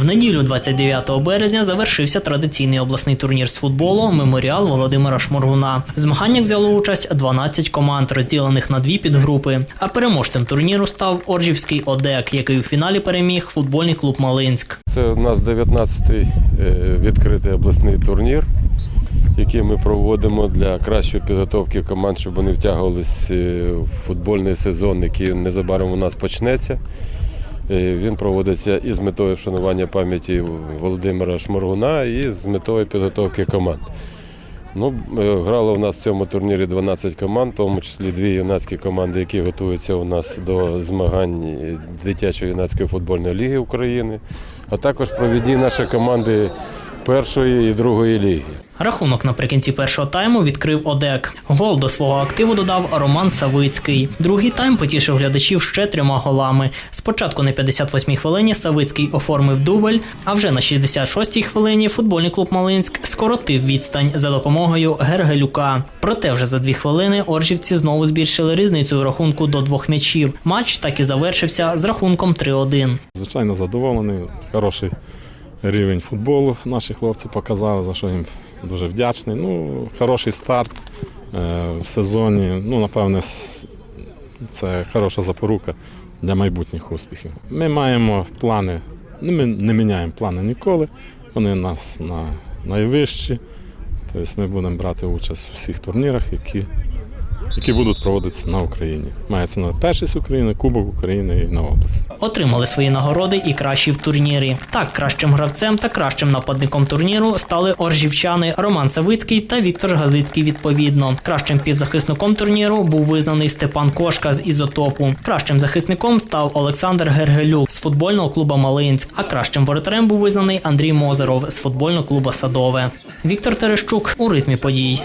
В неділю, 29 березня, завершився традиційний обласний турнір з футболу Меморіал Володимира Шморгуна. В змаганнях взяло участь 12 команд, розділених на дві підгрупи. А переможцем турніру став Оржівський ОДЕК, який у фіналі переміг футбольний клуб Малинськ. Це у нас 19-й е, відкритий обласний турнір, який ми проводимо для кращої підготовки команд, щоб вони втягувалися в футбольний сезон, який незабаром у нас почнеться. Е, Він проводиться і з метою вшанування пам'яті Володимира Шморгуна, і з метою підготовки команд. Ну, е, грало у нас в цьому турнірі 12 команд, в тому числі дві юнацькі команди, які готуються у нас до змагань дитячої юнацької футбольної ліги України, а також провідні наші команди першої і другої ліги. Рахунок наприкінці першого тайму відкрив ОДЕК. Гол до свого активу додав Роман Савицький. Другий тайм потішив глядачів ще трьома голами. Спочатку на 58-й хвилині Савицький оформив дубль, а вже на 66-й хвилині футбольний клуб Малинськ скоротив відстань за допомогою Гергелюка. Проте вже за дві хвилини оржівці знову збільшили різницю у рахунку до двох м'ячів. Матч так і завершився з рахунком 3-1. Звичайно, задоволений. Хороший рівень футболу наші хлопці показали, за що їм дуже вдячний. Ну, хороший старт е, в сезоні. Ну, напевне, це хороша запорука для майбутніх успіхів. Ми маємо плани, ну, ми не міняємо плани ніколи. Вони у нас на найвищі. Тобто ми будемо брати участь у всіх турнірах, які, які будуть проводитися на Україні. Мається на першість України, Кубок України і на область. Отримали свої нагороди і кращі в турнірі. Так, кращим гравцем та кращим нападником турніру стали оржівчани Роман Савицький та Віктор Газицький. Відповідно, кращим півзахисником турніру був визнаний Степан Кошка з ізотопу. Кращим захисником став Олександр Гергелюк з футбольного клубу Малинськ. А кращим воротарем був визнаний Андрій Мозеров з футбольного клубу Садове. Віктор Терещук у ритмі подій.